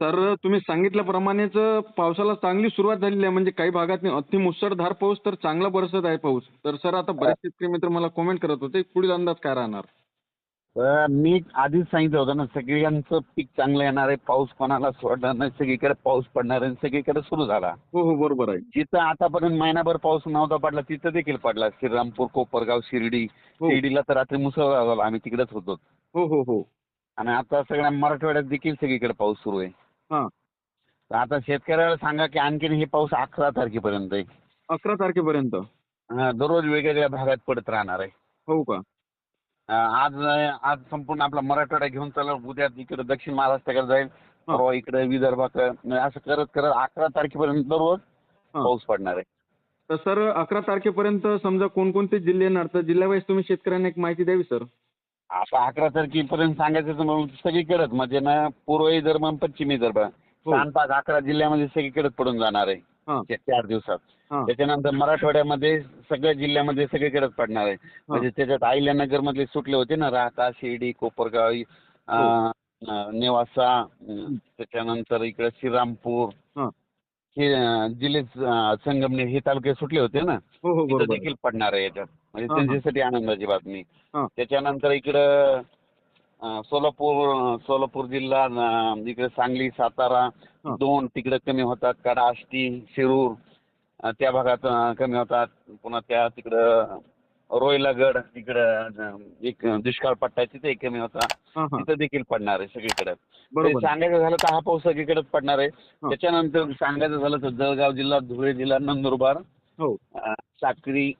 तर तुम्ही सांगितल्याप्रमाणेच पावसाला चांगली सुरुवात झालेली आहे. म्हणजे काही भागात अति मुसळधार पाऊस तर चांगला बरसत आहे पाऊस. तर सर आता बरेच शेतकरी मित्र मला कमेंट करत होते पुढील अंदाज काय राहणार? तर मी आधीच सांगितलं होतं ना सगळ्यांचं पीक चांगलं येणार आहे पाऊस कोणाला सोडणार नाही सगळीकडे पाऊस पडणार आहे सगळीकडे सुरू झाला. हो हो बरोबर आहे. जिथं आतापर्यंत महिनाभर पाऊस नव्हता पडला तिथं देखील पडला. श्रीरामपूर कोपरगाव शिर्डी हो. शिर्डीला तर रात्री मुसळधार झाला आम्ही तिकडेच होतो. हो हो हो. आणि आता सगळ्या मराठवाड्यात देखील सगळीकडे पाऊस सुरू आहे. हां. आता शेतकऱ्याला सांगा की आणखीन हे पाऊस अकरा तारखेपर्यंत आहे. अकरा तारखेपर्यंत? हा, दररोज वेगवेगळ्या भागात पडत राहणार आहे. हो का? अं, आज आज संपूर्ण आपला मराठवाडा घेऊन चालला उद्या इकडे दक्षिण महाराष्ट्राकडे जाईल. परवा इकडे विदर्भाकडे असं करत करत अकरा तारखेपर्यंत दररोज हां. पाऊस पडणार आहे. तर सर अकरा तारखेपर्यंत समजा कोणकोणते जिल्हे येणार? तर जिल्ह्यावाईज तुम्ही शेतकऱ्यांना एक माहिती द्यावी सर. आता अकरा तारखेपर्यंत सांगायचं तर मग सगळीकडेच म्हणजे ना पूर्व विदर्भ आणि पश्चिम विदर्भ हो. पाच अकरा जिल्ह्यामध्ये सगळीकडेच पडून जाणार आहे. हां. त्या चार दिवसात. हां. त्याच्यानंतर मराठवाड्यामध्ये सगळ्या जिल्ह्यामध्ये सगळीकडेच पडणार आहे. म्हणजे त्याच्यात अहिल्यानगर मधले सुटले होते ना राहता शिर्डी कोपरगाव अं, अं, नेवासा अं, त्याच्यानंतर इकडे श्रीरामपूर. हां. हे अं, जिल्हे अं, संगमनेर हे तालुके सुटले होते ना. हो हो तिथं बरोबर. देखील पडणार आहे याच्यात. म्हणजे. त्यांच्यासाठी आनंदाची बातमी. त्याच्यानंतर इकडं सोलापूर सोलापूर जिल्हा इकडे सांगली सातारा. दोन तिकडे कमी होतात. कडा आष्टी शिरूर त्या भागात कमी होतात. पुन्हा त्या तिकडं रोयलागड तिकडं एक दुष्काळ पट्टा तिथे कमी होता. तिथं देखील पडणार आहे सगळीकडे. सांगायचं झालं तर हा पाऊस सगळीकडेच पडणार आहे. त्याच्यानंतर सांगायचं झालं तर जळगाव जिल्हा धुळे जिल्हा नंदुरबार हो. साक्री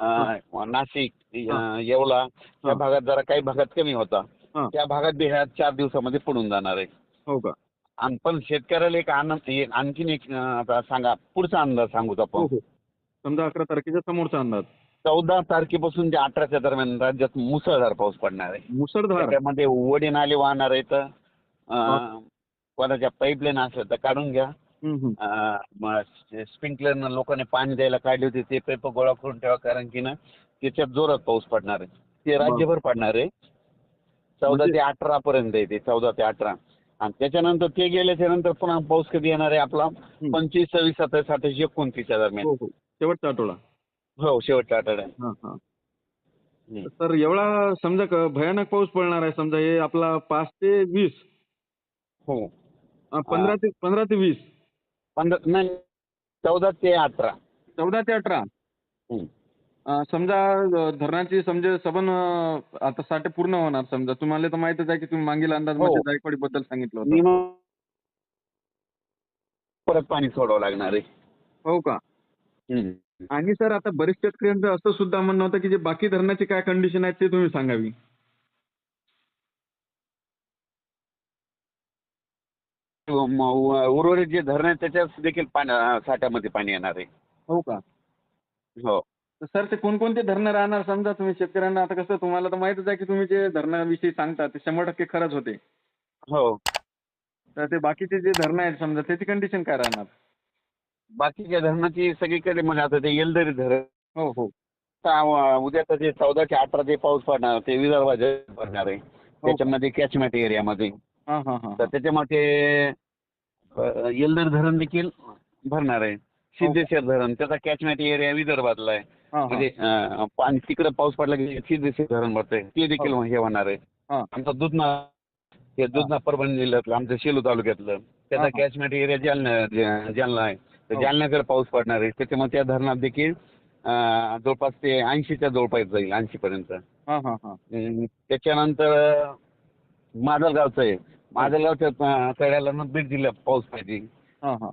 नाशिक येवला या भागात जरा काही भागात कमी होता. हां. त्या भागात बी ह्या चार दिवसामध्ये पडून जाणार आहे. हो का? आणि पण शेतकऱ्याला एक आनंद आणखीन एक सांगा पुढचा अंदाज सांगू हो आपण. हो समजा अकरा तारखेच्या समोरचा अंदाज. चौदा तारखेपासून ते अठराच्या दरम्यान राज्यात मुसळधार पाऊस पडणार आहे. मुसळधार? त्याच्यामध्ये वडी नाले वाहणार आहेत. कोणाच्या पाईपलाईन असलं तर काढून घ्या. स्प्रिंकलरनं लोकांनी पाणी द्यायला काढले होते ते पेप गोळा करून ठेवा कारण की ना त्याच्यात जोरात पाऊस पडणार आहे. ते राज्यभर पडणार आहे. चौदा म्हणजे- ते अठरा पर्यंत आहे ते चौदा ते अठरा. आणि त्याच्यानंतर ते गेल्याच्यानंतर पुन्हा पाऊस कधी येणार आहे आपला? पंचवीस सव्वीस सत्तावीस अठ्ठावीस एकोणतीसच्या दरम्यान. हो हो. शेवटचा आठवडा. हो हां हम्म. तर एवढा समजा क- भयानक पाऊस पडणार आहे समजा हे आपला पाच ते वीस. हो. पंधरा ते पंधरा ते वीस. पंधरा नाही चौदा ते अठरा. चौदा ते अठरा? हम्म. अं, समजा अं, धरणाची समजा सबन अं, आता साठे पूर्ण होणार समजा. तुम्हाला तर माहितच आहे की तुम्ही मागील अंदाज हो. मध्ये जायकवाडी बद्दल सांगितलं होतं. मी मग परत पाणी सोडावं लागणार आहे. हो का? हम्म. आणि सर आता बरेच शेतकऱ्यांचं असं सुद्धा म्हणणं होतं की जे बाकी धरणाची काय कंडिशन आहे ते तुम्ही सांगावी म- उ- उर्वरित जे धरण आहे त्याच्यात देखील पाण्या साठ्यामध्ये पाणी येणार आहे. हो का? हो. तर सर ते कोणकोणते धरणं राहणार? समजा तुम्ही शेतकऱ्यांना आता कसं तुम्हाला तर माहितच आहे की तुम्ही जे धरणाविषयी सांगता ते शंभर टक्के खरंच होते. हो. तर ते बाकीचे जे धरणं आहेत समजा त्याची कंडिशन काय राहणार? बाकीच्या धरणाची सगळीकडे म्हणजे आता ते येलदरी धरण. हो हो. आता उ- उद्या तर ते चौदा ते अठरा ते पाऊस पडणार ते विदर्भात पडणार आहे. त्याच्यामध्ये कॅचमेट एरियामध्ये हां हां हां तर त्याच्यामध्ये येलदरी धरण देखील भरणार आहे. सिद्धेश्वर धरण त्याचा कॅचमेट एरिया विदर्भातला आहे. हां म्हणजे तिकडे पाऊस पडला की सिद्धेश्वर धरण भरतंय. ते देखील हे. होणार आहे. हां. आमचा दुधना हे दुधना परभणी जिल्ह्यातलं आमचं शेलू तालुक्यातलं त्याचा हा. कॅचमेट एरिया जालना जालना आहे. तर हो. जालन्याकडे पाऊस पडणार आहे. त्याच्यामुळे त्या धरणात देखील जवळपास ते ऐंशीच्या जवळपास जाईल ऐंशी पर्यंत. हां हां हां. त्याच्यानंतर माजलगावचं आहे. माजलगावच्या अं, कड्याला ना बीड जिल्ह्यात पाऊस पाहिजे. हां हां.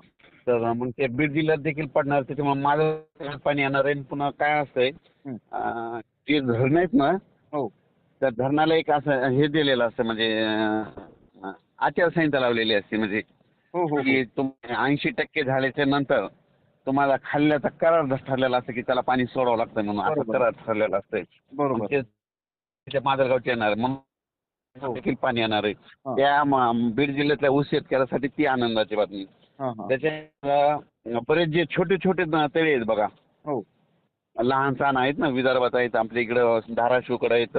तर मग ते बीड जिल्ह्यात देखील पडणार त्याच्यामुळे माझं पाणी येणार आहे. पुन्हा काय असतंय हं. अं, जे धरणं आहेत ना हो. त्या धरणाला एक असं हे दिलेलं असतं म्हणजे अं, आचारसंहिता लावलेली असते. म्हणजे हो हो की तुम ऐंशी टक्के झाल्याच्यानंतर तुम्हाला खाल्ल्याचा करार ठरलेला असतं की त्याला पाणी सोडावं लागतं म्हणून असं बरोबर. करार ठरलेला असतंय. बरोबर. मग ते त्याच्या माजलगावचे येणार. आहे. म्हणून देखील पाणी येणार आहे. हा. त्या बीड जिल्ह्यातल्या ऊस शेतकऱ्यासाठी ती आनंदाची बातमी. हां हां. त्याच्या बरेच जे छोटे छोटे तळे आहेत बघा. हो. लहान सहान आहेत ना विदर्भात आहेत आपल्या इकडं धाराशिवकडे आहेत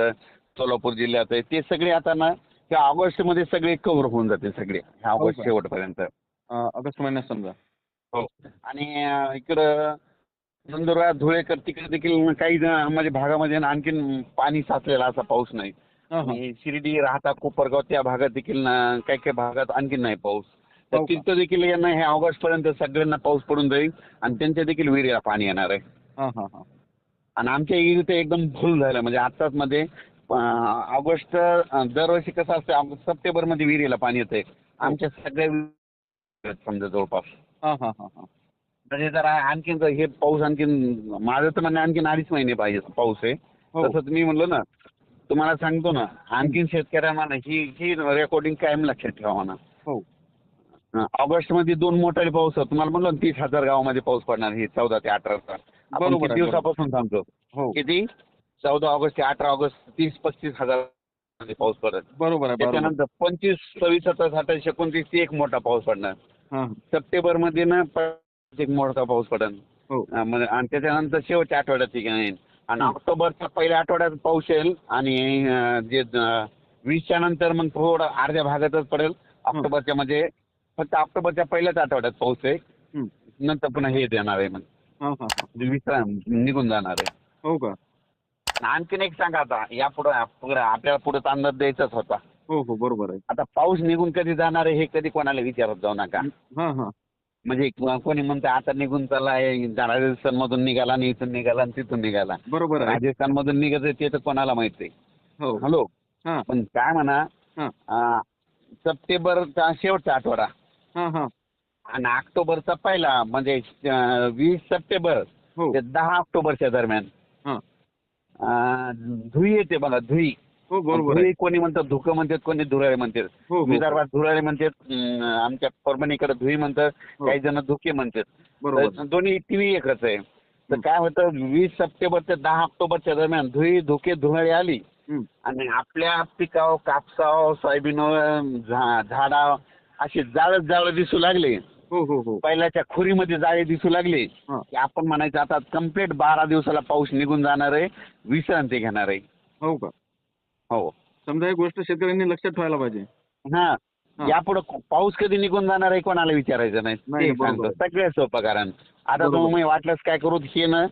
सोलापूर जिल्ह्यात आहेत. ते सगळे आता ना त्या ऑगस्टमध्ये सगळे कव्हर होऊन जाते सगळे. ह्या ऑगस्ट? शेवटपर्यंत. ऑगस्ट महिन्यात समजा. हो. आणि इकडं नंदुरबार धुळेकर तिकडे देखील काही म्हणजे भागामध्ये आणखीन पाणी साचलेला असा पाऊस नाही. हा, हा. आणि शिर्डी राहता कोपरगाव त्या भागात देखील ना काही काही भागात आणखीन नाही पाऊस. तर हो? तिथं देखील यांना हे ऑगस्ट पर्यंत सगळ्यांना पाऊस पडून जाईल आणि त्यांच्या देखील विहिरीला पाणी येणार आहे. आणि आमच्या इथे एकदम फुल झालं. म्हणजे आत्ताच मध्ये ऑगस्ट दरवर्षी कसं असतं सप्टेंबरमध्ये विहिरीला पाणी येतंय. आमच्या सगळ्या समजा जवळपास. म्हणजे जरा आणखीन हे पाऊस आणखीन माझं तर म्हणणं आणखीन अडीच महिने पाहिजे पाऊस आहे. हो. तसं तुम्ही म्हणलो ना तुम्हाला सांगतो ना आणखीन शेतकऱ्यांना ना ही ही रेकॉर्डिंग कायम लक्षात ठेवा म्हणा हो. ऑगस्टमध्ये दोन मोठाले पाऊस. तुम्हाला म्हणलो तीस हजार गावामध्ये पाऊस पडणार हे चौदा ते अठराचा आपण बरोबर किती दिवसापासून सांगतो? हो. किती? चौदा ऑगस्ट ते अठरा ऑगस्ट तीस पस्तीस हजारमध्ये पाऊस पडत. बरोबर त्याच्यानंतर पंचवीस सव्वीस सत्तावीस अठ्ठावीस एकोणतीस ते एक मोठा पाऊस पडणार. सप्टेंबरमध्ये ना एक मोठा पाऊस पडेल हो. म्हणजे आणि त्याच्यानंतर शेवटच्या आठवड्यात आणि. ऑक्टोबरच्या पहिल्या आठवड्यात पाऊस येईल आणि जे वीसच्या नंतर मग थोडं अर्ध्या भागातच पडेल. ऑक्टोबरच्या मध्ये फक्त ऑक्टोबरच्या पहिल्याच आठवड्यात पाऊस आहे. नंतर पुन्हा हे देणार आहे मग. म्हणजे विश्राम निघून जाणार आहे. हो का? आणि आणखीन एक सांगा आता या पुढे आपल्याला पुढे अंदाज द्यायचाच होता. हो हो बरोबर आहे. आता पाऊस निघून कधी जाणार आहे हे कधी कोणाला विचारत जाऊ नका. म्हणजे कोणी म्हणते आता निघून चाललाय राजस्थानमधून निघाला आणि इथून निघाला आणि तिथून निघाला. बरोबर आहे. राजस्थानमधून निघत ते तर कोणाला माहिती आहे? हो. हॅलो? हा. पण काय म्हणा हा. सप्टेंबरचा शेवटचा आठवडा. आणि ऑक्टोबरचा पहिला म्हणजे वीस सप्टेंबर हो. ते दहा ऑक्टोबरच्या दरम्यान. हा. धुई येते बघा धुई. हो बरोबर आहे. कोणी म्हणतात धुकं म्हणतात कोणी धुराळे म्हणतात. हो हो. विदर्भात धुराळे म्हणतात अं, आमच्या परभणीकडे धुई म्हणतात हो. काही जण धुके म्हणतात. बरोबर. तर दोन्ही टीव्ही एकच आहे. तर. काय होतं वीस सप्टेंबर ते दहा ऑक्टोबरच्या दरम्यान धुई धुके धुराळी आली. आणि आपल्या पिकाव कापसाव सोयाबीन झाडा अशी जाळत जाळं दिसू लागले. हो हो हो. पहिल्याच्या खुरीमध्ये जाळे दिसू लागले. हा. की आपण म्हणायचं आता कंप्लीट बारा दिवसाला पाऊस निघून जाणार आहे विश्रांती घेणार आहे. हो का? हो. समजा ही गोष्ट शेतकऱ्यांनी लक्षात ठेवायला पाहिजे. हा. यापुढे पाऊस कधी निघून जाणार आहे कोणाला विचारायचं नाही. सगळ्यात सोपं कारण. आता. तुम्ही वाटलंच काय करू हे ना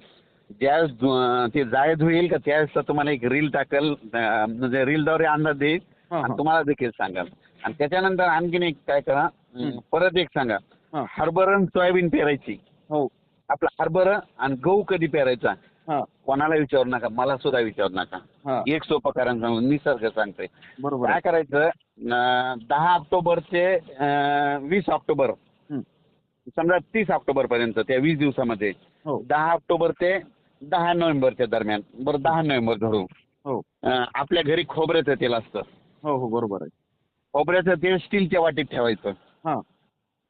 धु- ते जाळे धुईल का त्यावेळेस तुम्हाला एक रील टाकल म्हणजे रीलद्वारे अंदाज देईल. आणि तुम्हाला देखील सांगाल. आणि त्याच्यानंतर आणखीन एक काय करा. परत एक सांगा. हरभरा आणि सोयाबीन पेरायची. हो. आपला हरभरा आणि गहू कधी पेरायचा? हा. कोणाला विचारू नका मला सुद्धा विचारू नका. हा. एक सोपं कारण सांगू निसर्ग सांगते बरोबर. काय आहे करायचं अं, दहा ऑक्टोबर ते अं, वीस ऑक्टोबर. हं. समजा तीस ऑक्टोबर पर्यंत त्या वीस दिवसामध्ये. हो. दहा ऑक्टोबर ते दहा नोव्हेंबरच्या दरम्यान. बरं दहा नोव्हेंबर धरू हो. अं, आपल्या घरी खोबऱ्याचं तेल असतं. हो हो बरोबर आहे. खोबऱ्याचं तेल स्टीलच्या वाटीत ठेवायचं. हा.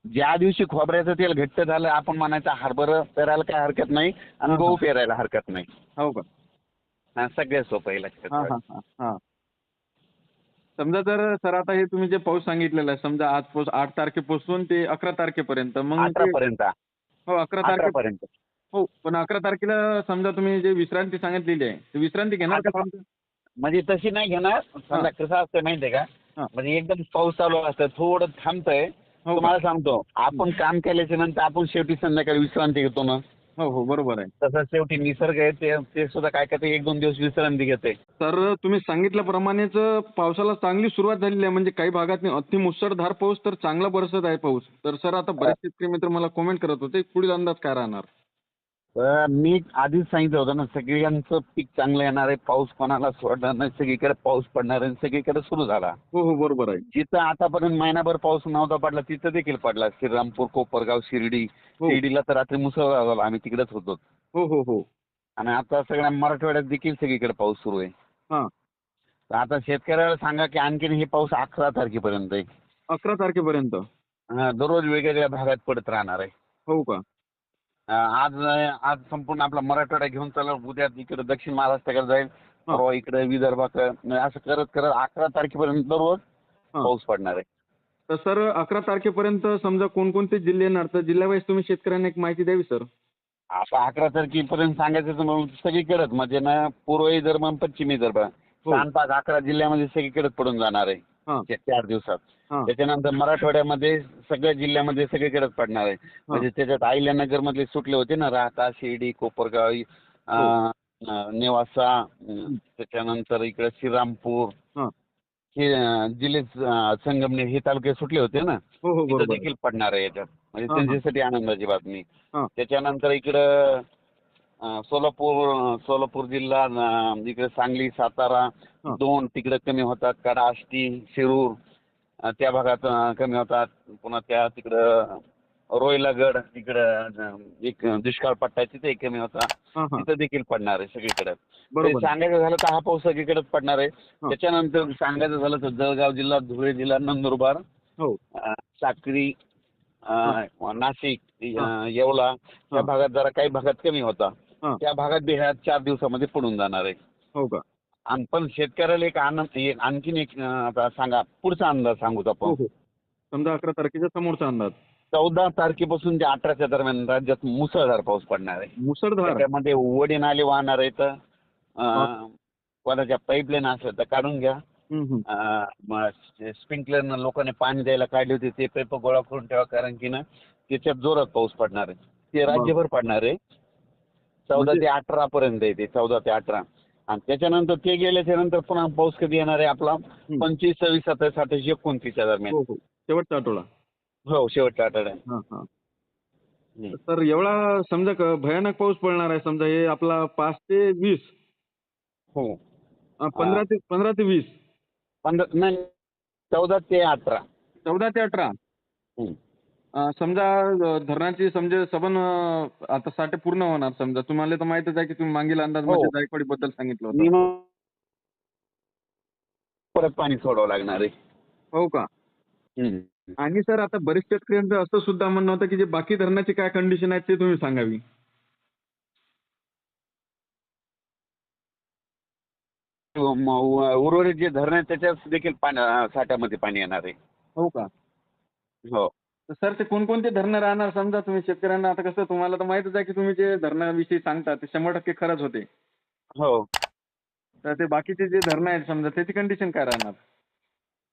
ज्या दिवशी खोबऱ्याचं तेल घट्ट झालं आपण म्हणायचं हरभरा पेरायला काय हरकत नाही आणि गहू. पेरायला हरकत नाही. हो का? हा, सगळ्यात सोपं आहे लक्षात हा. हा हा हा. समजा जर सर आता हे तुम्ही जे पाऊस सांगितलेला आहे समजा आज पाऊस आठ तारखेपासून ते अकरा तारखेपर्यंत मग अठरा ते- पर्यंत हो अकरा अकरा तारखे पर्यंत हो पण अकरा तारखेला समजा तुम्ही जे विश्रांती सांगितलेली आहे ते विश्रांती घेणार का अकरा- म्हणजे तशी नाही घेणार. समजा कसं असतं माहितीये का? हा. म्हणजे एकदम पाऊस चालू असतं थोडं थांबतंय हो? तुम्हाला सांगतो आपण काम केल्याच्यानंतर आपण शेवटी संध्याकाळी विश्रांती घेतो ना. हो हो बरोबर आहे. तसं शेवटी निसर्ग आहे ते ते सुद्धा काय करते एक दोन दिवस विश्रांती घेते. तर तुम्ही सांगितल्याप्रमाणेच पावसाला चांगली सुरुवात झालेली आहे. म्हणजे काही भागात अति मुसळधार पाऊस तर चांगला बरसत आहे पाऊस. तर सर आता बरेच शेतकरी मित्र मला कॉमेंट करत होते पुढील अंदाज काय राहणार? तर मी आधीच सांगितलं होतं ना सगळ्यांचं पीक चांगलं येणार आहे पाऊस कोणाला सोडणार नाही सगळीकडे पाऊस पडणार आहे सगळीकडे सुरू झाला. हो हो बरोबर आहे. जिथं आतापर्यंत महिनाभर पाऊस नव्हता पडला तिथं देखील पडला. श्रीरामपूर कोपरगाव शिर्डी. हो. शिर्डीला तर रात्री मुसळधार झाला आम्ही तिकडेच होतो. हो हो हो. आणि आता सगळ्या मराठवाड्यात देखील सगळीकडे पाऊस सुरू आहे. हा. तर आता शेतकऱ्याला सांगा की आणखीन हे पाऊस अकरा तारखेपर्यंत आहे. अकरा तारखेपर्यंत. हा, दररोज वेगवेगळ्या भागात पडत राहणार आहे. हो का? आज आज संपूर्ण आपला मराठवाडा घेऊन चालला उद्या इकडे दक्षिण महाराष्ट्राकडे जाईल. परवा इकडे विदर्भाकडे असं करत करत अकरा तारखेपर्यंत दररोज. पाऊस पडणार आहे. तर सर अकरा तारखेपर्यंत समजा कोणकोणते जिल्हे येणार? तर जिल्ह्यावाईज तुम्ही शेतकऱ्यांना एक माहिती द्यावी सर. आता अकरा तारखेपर्यंत सांगायचं तर मग सगळीकडेच म्हणजे ना पूर्व विदर्भ पश्चिम विदर्भ हो. अकरा जिल्ह्यामध्ये सगळीकडेच पडून जाणार आहे. चार दिवसात. त्याच्यानंतर मराठवाड्यामध्ये सगळ्या जिल्ह्यामध्ये सगळीकडेच पडणार आहे. म्हणजे त्याच्यात अहिल्यानगर मधले सुटले होते ना राहता शिर्डी कोपरगाव अं, नेवासा त्याच्यानंतर इकडे श्रीरामपूर हा. हे जिल्हे संगमनेर हे तालुके सुटले होते ना. हो हो देखील पडणार आहे याच्यात. म्हणजे हा, हा. त्यांच्यासाठी आनंदाची बातमी. हा. त्याच्यानंतर इकडं सोलापूर सोलापूर जिल्हा इकडे सांगली सातारा हा. दोन तिकडे कमी होतात. कडा आष्टी शिरूर त्या भागात कमी होतात. पुन्हा त्या तिकडं रोयलागड तिकडं अं, एक दुष्काळ पट्टा आहे तिथे कमी होता. तिथं देखील पडणार आहे सगळीकडे. सांगायचं झालं तर हा पाऊस सगळीकडेच पडणार आहे. त्याच्यानंतर सांगायचं झालं तर जळगाव जिल्हा धुळे जिल्हा नंदुरबार हो. साक्री नाशिक येवला या भागात जरा काही भागात कमी होता. त्या भागात बी ह्या चार दिवसामध्ये पडून जाणार आहे. हो का? आणि पण शेतकऱ्याला एक आनंद एक आणखीन एक अं, आता सांगा पुढचा अंदाज सांगूत हो आपण. हो समजा अकरा तारखेच्या समोरचा अंदाज. चौदा तारखेपासून ते अठराच्या दरम्यान राज्यात मुसळधार पाऊस पडणार आहे. मुसळधार. त्याच्यामध्ये वडी नाले वाहणार आहेत. अं, कोणाच्या पाईपलाईन असल्या तर काढून घ्या. हम्म, हम्म. स्प्रिंकलरनं लोकांनी पाणी द्यायला काढले होते ते पेपर गोळा करून ठेवा कारण की ना त्याच्यात जोरात पाऊस पडणार आहे. ते राज्यभर पडणार आहे. चौदा म्हणजे- ते अठरा पर्यंत आहे ते चौदा ते अठरा. आणि त्याच्यानंतर ते गेल्याच्यानंतर पुन्हा पाऊस कधी येणार आहे आपला? पंचवीस सव्वीस सत्तावीस अठ्ठावीस एकोणतीसच्या दरम्यान. हो हो. शेवटचा आठवडा. हो हा हा. हम्म. तर एवढा समजा क- भयानक पाऊस पडणार आहे समजा हे आपला पाच ते वीस. हो. पंधरा ते पंधरा ते वीस. पंधरा नाही चौदा ते अठरा. चौदा ते अठरा. समजा धरणाची समजा सबन आता साठे पूर्ण होणार समजा. तुम्हाला तर माहितच आहे की तुम्ही मागील अंदाज हो. मध्ये जायकवाडी बद्दल सांगितलं होतं. मग परत पाणी सोडावं लागणार आहे. हो का? हम्म. आणि सर आता बरेच शेतकऱ्यांचं असं सुद्धा म्हणणं होतं की जे बाकी धरणाची काय कंडिशन आहे ते तुम्ही सांगावी. म- उ- उर्वरित जे धरण आहे त्याच्यात देखील पाण्या साठ्यामध्ये पाणी येणार आहे. हो का? हो. तर सर ते कोणकोणते धरणं राहणार? समजा तुम्ही शेतकऱ्यांना आता कसं तुम्हाला तर माहितच आहे की तुम्ही जे धरणाविषयी सांगता ते शंभर टक्के खरंच होते. हो. तर ते बाकीचे जे धरणं आहेत समजा त्याची कंडिशन काय राहणार?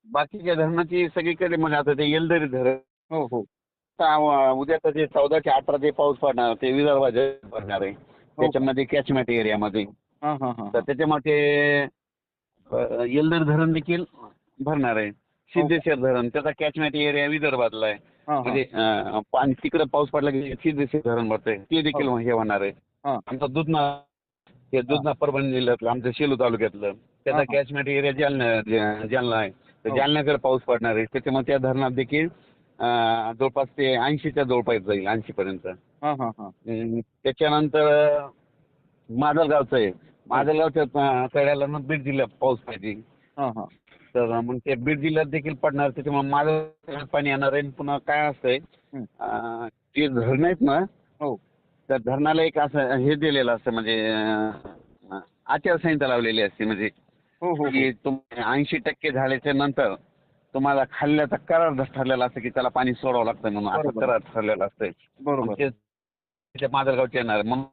बाकीच्या धरणाची सगळीकडे म्हणजे आता ते येलदरी धरण. हो हो. आता उ- उद्याचं जे चौदा ते अठरा जे पाऊस पडणार ते विदर्भात पडणार आहे. त्याच्यामध्ये कॅचमेट एरियामध्ये हा हा हा. तर त्याच्यामध्ये येलदरी धरण देखील भरणार आहे. सिद्धेश्वर धरण त्याचा कॅचमेट एरिया विदर्भातला आहे. हा हा म्हणजे पाणी तिकडे पाऊस पडला की सिद्धेश्वर धरण भरतंय. ते देखील हे होणार आहे. आमचा दुधना हे दुधना परभणी जिल्ह्यातलं आमचं शेलू तालुक्यातलं त्याचा. कॅचमेट एरिया जालना जालना आहे. तर हो. जालन्याकडे पाऊस पडणार आहे. त्याच्यामुळे त्या धरणात देखील जवळपास ते ऐंशीच्या जवळपास जाईल ऐंशी पर्यंत त्याच्यानंतर माजलगावचं आहे. माजलगावच्या मग बीड जिल्ह्यात पाऊस पाहिजे. तर मग ते बीड जिल्ह्यात देखील पडणार त्याच्यामुळे माझं पाणी येणार आहे आणि पुन्हा काय असतंय. अं, ते धरणं आहेत ना हो त्या धरणाला एक असं हे दिलेलं असतं म्हणजे अं, आचारसंहिता लावलेली असते म्हणजे हो हो हो की ऐंशी टक्के झाल्याच्यानंतर तुम्हाला खाल्ल्याचा करार ठरलेला असतं की त्याला पाणी सोडावं लागतं म्हणून असं बरोबर. करार ठरलेला असतंय बरोबर ते माजलगावचे येणार आहे. म्हणून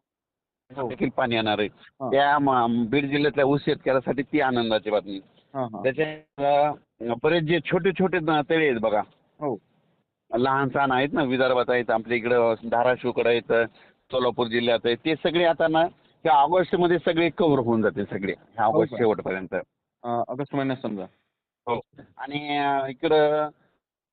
हो. देखील पाणी येणार आहे हा. त्या म- बीड जिल्ह्यातल्या ऊस शेतकऱ्यासाठी ती आनंदाची बातमी त्याच्या बरेच जे छोटे छोटे तळे आहेत बघा. हो. लहान सहान आहेत ना विदर्भात आहेत आपल्या इकडं धाराशिवकडे आहेत सोलापूर जिल्ह्यात आहेत ते सगळे आता ना त्या ऑगस्टमध्ये सगळे कव्हर होऊन जाते सगळे ह्या ऑगस्ट का? शेवटपर्यंत. ऑगस्ट महिन्यात समजा. हो. आणि इकडं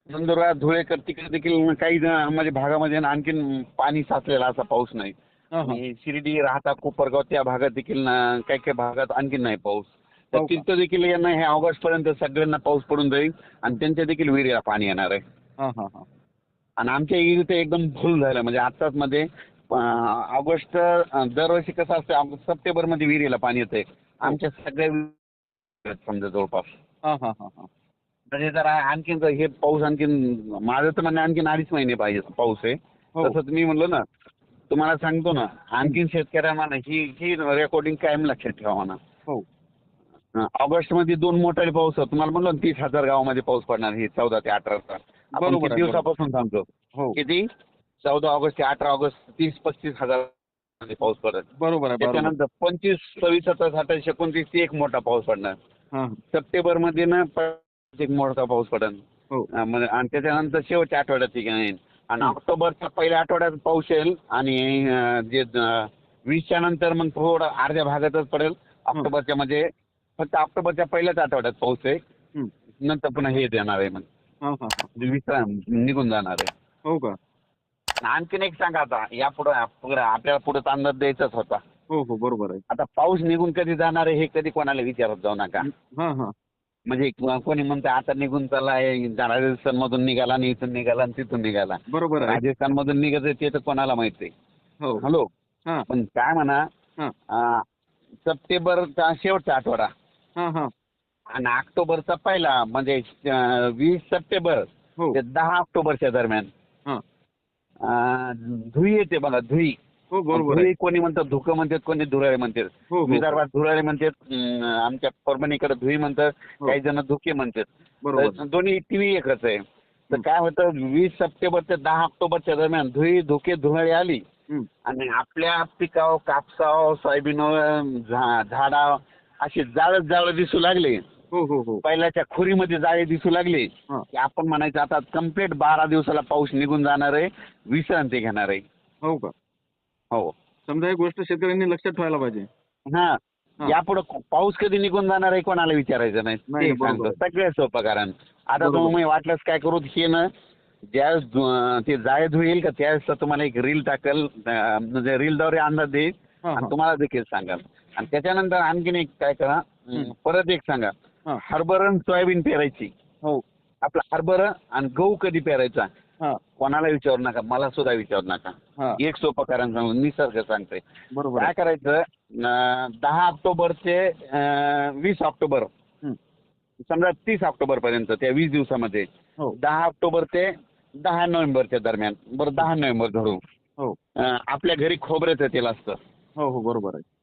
नंदुरबार धुळेकर तिकडे देखील काही म्हणजे भागामध्ये आणखीन पाणी साचलेला असा पाऊस नाही. हा हा. शिर्डी राहता कोपरगाव त्या भागात देखील काही काही भागात आणखीन नाही पाऊस. तर? तिथं देखील यांना हे ऑगस्ट पर्यंत सगळ्यांना पाऊस पडून जाईल आणि त्यांच्या देखील विहिरीला पाणी येणार आहे. हा हा हा. आणि आमच्या इथे एकदम फुल झालं. म्हणजे आत्ताच मध्ये ऑगस्ट दरवर्षी कसं असतं सप्टेंबरमध्ये विहिरीला पाणी येतंय. आमच्या सगळ्या समजा जवळपास. म्हणजे जरा आणखीन हे पाऊस आणखीन माझं तर म्हणणं आणखीन अडीच महिने पाहिजे पाऊस आहे. हो. तसं मी म्हणलो ना तुम्हाला सांगतो ना आणखीन शेतकऱ्यांना ही ही रेकॉर्डिंग कायम लक्षात ठेवा म्हणा हं, ऑगस्टमध्ये दोन मोठाले पाऊस. तुम्हाला म्हणलो तीस हजार गावामध्ये पाऊस पडणार हे चौदा ते अठराचा आपण बरोबर किती दिवसापासून सांगतो? हो. किती? चौदा ऑगस्ट ते अठरा ऑगस्ट तीस पस्तीस हजारमध्ये पाऊस पडत. बरोबर आहे त्याच्यानंतर पंचवीस सव्वीस सत्तावीस अठ्ठावीस एकोणतीस ते एक मोठा पाऊस पडणार. सप्टेंबरमध्ये ना एक मोठा पाऊस पडेल हो. आणि त्याच्यानंतर शेवटच्या आठवड्यात येईल आणि. ऑक्टोबरच्या पहिल्या आठवड्यात पाऊस येईल आणि जे वीसच्या नंतर मग थोडं अर्ध्या भागातच पडेल. ऑक्टोबरच्या म्हणजे फक्त ऑक्टोबरच्या पहिल्याच आठवड्यात पाऊस आहे. नंतर पुन्हा हे देणार आहे हा हा हा. म्हणजे विश्राम निघून जाणार आहे. हो का? आणि आणखीन एक सांगा आता या पुढे आपल्याला पुढे अंदाज द्यायचाच होता. हो हो बरोबर आहे. आता पाऊस निघून कधी जाणार आहे हे कधी कोणाला विचारत जाऊ नका. हा हा. म्हणजे को- कोणी म्हणते आता निघून चाललाय राजस्थान मधून निघाला आणि इथून निघाला आणि तिथून निघाला. बरोबर आहे. राजस्थान मधून निघत ते तर कोणाला माहीत आहे. हो. हॅलो? हा. पण काय म्हणा हा. अं, सप्टेंबरचा शेवटचा आठवडा. आणि ऑक्टोबरचा पहिला म्हणजे वीस सप्टेंबर हो. ते दहा ऑक्टोबरच्या दरम्यान. हा. अं, धुई येते बघा धुई. हो बरोबर आहे. धुई कोणी म्हणतात धुकं म्हणतात कोणी धुराळे म्हणतात. हो हो. विदर्भात धुराळे म्हणतात अं, आमच्या परभणीकडे धुई म्हणतात हो. काही जण धुके म्हणतात. बरोबर. तर दोन्ही टीव्ही एकच आहे. तर काय होतं वीस सप्टेंबर ते दहा ऑक्टोबरच्या दरम्यान धुई धुके धुराळे आली. आणि आपल्या पिकावर कापसाव सोयाबीनवर झा झाडाव असे जाळत जाळं दिसू लागले. हो हो हो. पहिल्याच्या खोरीमध्ये जाळे दिसू लागले. हा. की आपण म्हणायचं आता कंप्लीट बारा दिवसाला पाऊस निघून जाणार आहे विश्रांती घेणार आहे. हो का? हो. समजा ही गोष्ट शेतकऱ्यांनी लक्षात ठेवायला पाहिजे. हा. हा. यापुढे पाऊस कधी निघून जाणार आहे कोणाला विचारायचं नाही. नाही, ते बरोबर. सांगतो सगळ्यात सोपं कारण. आता बरोबर. तुम्ही वाटलंच काय करू हे ना ज्यावेळेस ते जाळे धुईल का त्यावेळेस तुम्हाला एक रील टाकल अं, म्हणजे रीलद्वारे अंदाज देईल. हा आणि हा. तुम्हाला देखील सांगाल. आणि त्याच्यानंतर आणखीन एक काय करा. परत एक सांगा. हरभरा आणि सोयाबीन पेरायची. हो. आपला हरभरा आणि गहू कधी पेरायचा? हा. कोणाला विचारू नका मला सुद्धा विचारू नका. एक सोपं कारण सांगू निसर्ग सांगते बरोबर. काय करायचं दहा ऑक्टोबर ते वीस ऑक्टोबर. समजा तीस ऑक्टोबर पर्यंत त्या वीस दिवसामध्ये. हो. दहा ऑक्टोबर ते दहा नोव्हेंबरच्या दरम्यान. बरं दहा नोव्हेंबर धरू हो. आपल्या घरी खोबऱ्याचं तेल असतं. हो हो बरोबर आहे.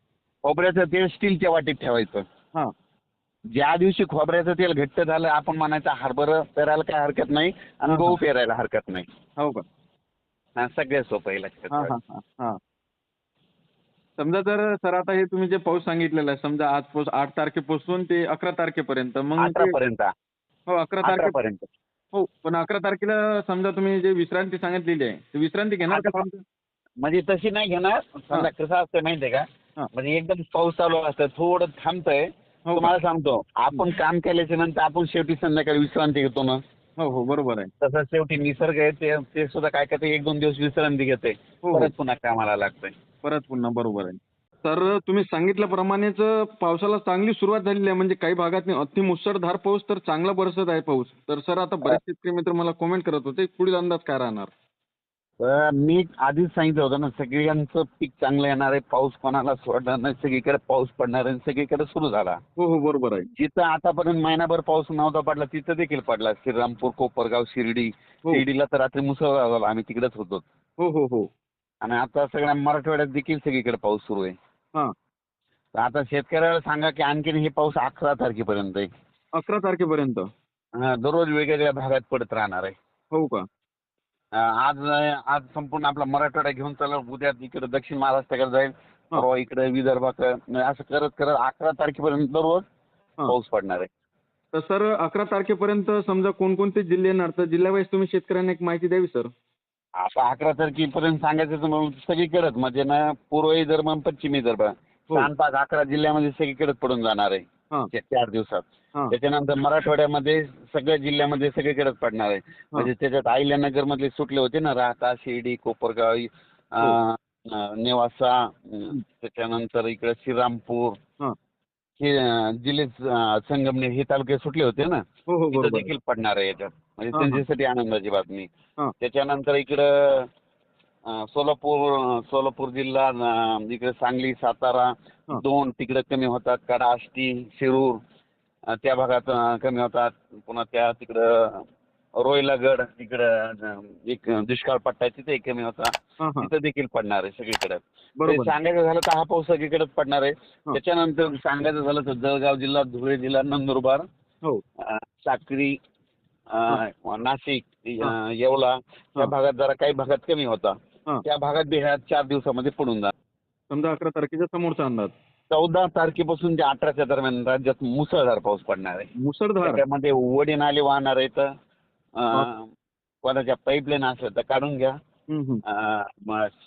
खोबऱ्याचं तेल स्टीलच्या वाटीत ठेवायचं. हा. ज्या दिवशी खोबऱ्याचं तेल घट्ट झालं आपण म्हणायचं हरभरा पेरायला काय हरकत नाही आणि गहू. पेरायला हरकत नाही. हो का? हा, सगळ्यात सोपं आहे लक्षात हा. हा हा हा. समजा जर सर आता हे तुम्ही जे पाऊस सांगितलेला आहे समजा आज पाऊस आठ तारखेपासून ते अकरा तारखेपर्यंत मग अठरा ते- पर्यंत हो अकरा अठरा तारखे पर्यंत हो पण अकरा तारखेला समजा तुम्ही जे विश्रांती सांगितलेली आहे ते विश्रांती घेणार का अकरा- म्हणजे तशी नाही घेणार. समजा कसं असतं माहितीये का. म्हणजे एकदम पाऊस चालू असतं थोडं थांबतंय. हो तुम्हाला सांगतो आपण काम केल्याच्यानंतर आपण शेवटी संध्याकाळी विश्रांती घेतो ना. हो हो बरोबर आहे. तसं शेवटी निसर्ग आहे ते ते सुद्धा काय करते एक दोन दिवस विश्रांती घेते. हो. परत पुन्हा कामाला लागतंय परत पुन्हा बरोबर आहे. तर तुम्ही सांगितल्याप्रमाणेच पावसाला चांगली सुरुवात झालेली आहे म्हणजे काही भागात अति मुसळधार पाऊस तर चांगला बरसत आहे पाऊस. तर सर आता बरेच शेतकरी मित्र मला कमेंट करत होते पुढील अंदाज काय राहणार? तर मी आधीच सांगितलं होतं ना सगळ्यांचं पीक चांगलं येणार आहे पाऊस कोणाला सोडणार नाही सगळीकडे पाऊस पडणार आहे सगळीकडे सुरू झाला. हो हो बरोबर आहे. जिथं आतापर्यंत महिनाभर पाऊस नव्हता पडला तिथं देखील पडला. श्रीरामपूर कोपरगाव शिर्डी. हो. शिर्डीला तर रात्री मुसळधार झाला आम्ही तिकडेच होतो. हो हो हो. आणि आता सगळ्या मराठवाड्यात देखील सगळीकडे पाऊस सुरू आहे. हा. तर आता शेतकऱ्याला सांगा की आणखीन हे पाऊस अकरा तारखेपर्यंत आहे. अकरा तारखेपर्यंत. हा, दररोज वेगवेगळ्या भागात पडत राहणार आहे. हो का? आज आज संपूर्ण आपला मराठवाडा घेऊन चालला उद्या इकडे दक्षिण महाराष्ट्राकडे जाईल. परवा इकडे विदर्भाकडे म्हणजे असं करत करत अकरा तारखेपर्यंत दररोज. पाऊस पडणार आहे. तर सर अकरा तारखेपर्यंत समजा कोणकोणते जिल्हे येणार तर जिल्ह्यावाईज तुम्ही शेतकऱ्यांना एक माहिती द्यावी सर. आता अकरा तारखेपर्यंत सांगायचं तर मग सगळीकडेच म्हणजे ना पूर्व विदर्भ पश्चिम विदर्भ हो. पाच अकरा जिल्ह्यामध्ये सगळीकडेच पडून जाणार आहे. चार दिवसात. हा. त्याच्यानंतर मराठवाड्यामध्ये सगळ्या जिल्ह्यामध्ये सगळीकडेच पडणार आहे. म्हणजे त्याच्यात अहिल्यानगर मधले सुटले होते ना राहता शिर्डी कोपरगाव अं, नेवासा त्याच्यानंतर इकडे श्रीरामपूर. हा. हे जिल्हे संगमनेर हे तालुके सुटले होते ना हो हो देखील पडणार आहे याच्यात. म्हणजे हा, हा. त्यांच्यासाठी आनंदाची बातमी. हा. त्याच्यानंतर इकडं सोलापूर सोलापूर जिल्हा इकडे सांगली सातारा हा. दोन तिकडे कमी होतात. कडा आष्टी शिरूर अं, त्या भागात अं, कमी होतात. पुन्हा त्या तिकडं रोयलागड तिकडं अं, एक दुष्काळ पट्टा आहे तिथे कमी होता. हा हा. तिथं देखील पडणार आहे सगळीकडे. बरोबर. सांगायचं झालं तर हा पाऊस सगळीकडेच पडणार आहे. त्याच्यानंतर सांगायचं झालं तर जळगाव जिल्हा धुळे जिल्हा नंदुरबार हो. अं, साक्री अं, नाशिक अं, येवला या भागात जरा काही भागात कमी होता. त्या भागात बी ह्या चार दिवसामध्ये पडून जा समजा अकरा तारखेच्या समोरचा अंदाज. चौदा तारखेपासून ते अठराच्या दरम्यान राज्यात मुसळधार पाऊस पडणार आहे. मुसळधार? त्याच्यामध्ये वडी नाले वाहणार आहेत. कोणाच्या पाईपलाईन असल्या तर काढून घ्या.